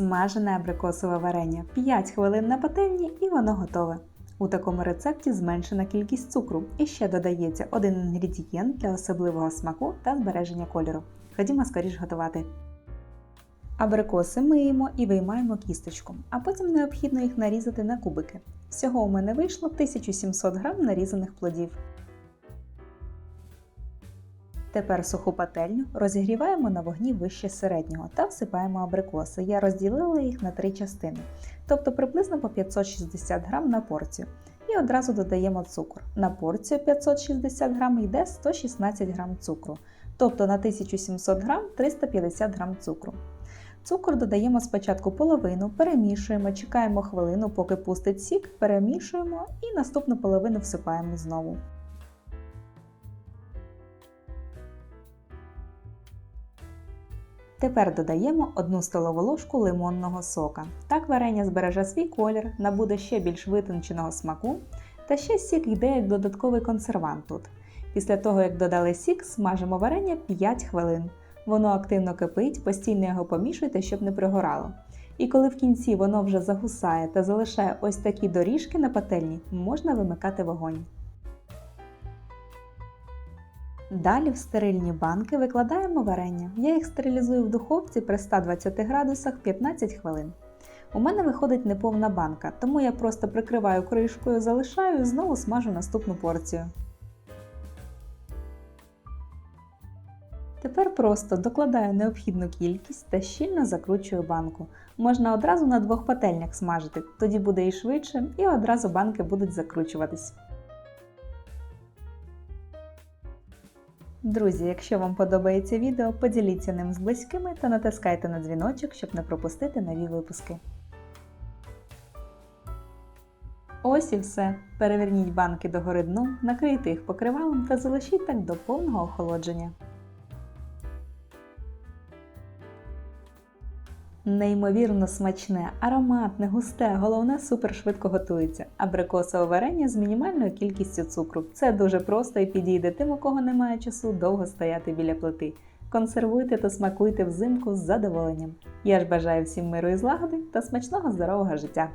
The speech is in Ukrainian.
Смажене абрикосове варення 5 хвилин на пательні і воно готове. У такому рецепті зменшена кількість цукру і ще додається один інгредієнт для особливого смаку та збереження кольору. Ходімо скоріш готувати. Абрикоси миємо і виймаємо кісточку, а потім необхідно їх нарізати на кубики. Всього у мене вийшло 1700 г нарізаних плодів. Тепер суху пательню розігріваємо на вогні вище середнього та всипаємо абрикоси. Я розділила їх на три частини, тобто приблизно по 560 г на порцію. І одразу додаємо цукор. На порцію 560 г йде 116 г цукру, тобто на 1700 г 350 г цукру. Цукор додаємо спочатку половину, перемішуємо, чекаємо хвилину, поки пустить сік, перемішуємо і наступну половину всипаємо знову. Тепер додаємо 1 столову ложку лимонного сока. Так варення збереже свій колір, набуде ще більш витонченого смаку, та ще сік йде як додатковий консервант тут. Після того, як додали сік, смажимо варення 5 хвилин. Воно активно кипить, постійно його помішуйте, щоб не пригорало. І коли в кінці воно вже загусає та залишає ось такі доріжки на пательні, можна вимикати вогонь. Далі в стерильні банки викладаємо варення. Я їх стерилізую в духовці при 120 градусах 15 хвилин. У мене виходить неповна банка, тому я просто прикриваю кришкою, залишаю і знову смажу наступну порцію. Тепер просто докладаю необхідну кількість та щільно закручую банку. Можна одразу на двох пательнях смажити, тоді буде і швидше, і одразу банки будуть закручуватись. Друзі, якщо вам подобається відео, поділіться ним з близькими та натискайте на дзвіночок, щоб не пропустити нові випуски. Ось і все. Переверніть банки догори дном, накрийте їх покривалом та залишіть так до повного охолодження. Неймовірно смачне, ароматне, густе, головне супер швидко готується. Абрикосове варення з мінімальною кількістю цукру. Це дуже просто і підійде тим, у кого немає часу довго стояти біля плити. Консервуйте та смакуйте взимку з задоволенням. Я ж бажаю всім миру і злагоди та смачного здорового життя!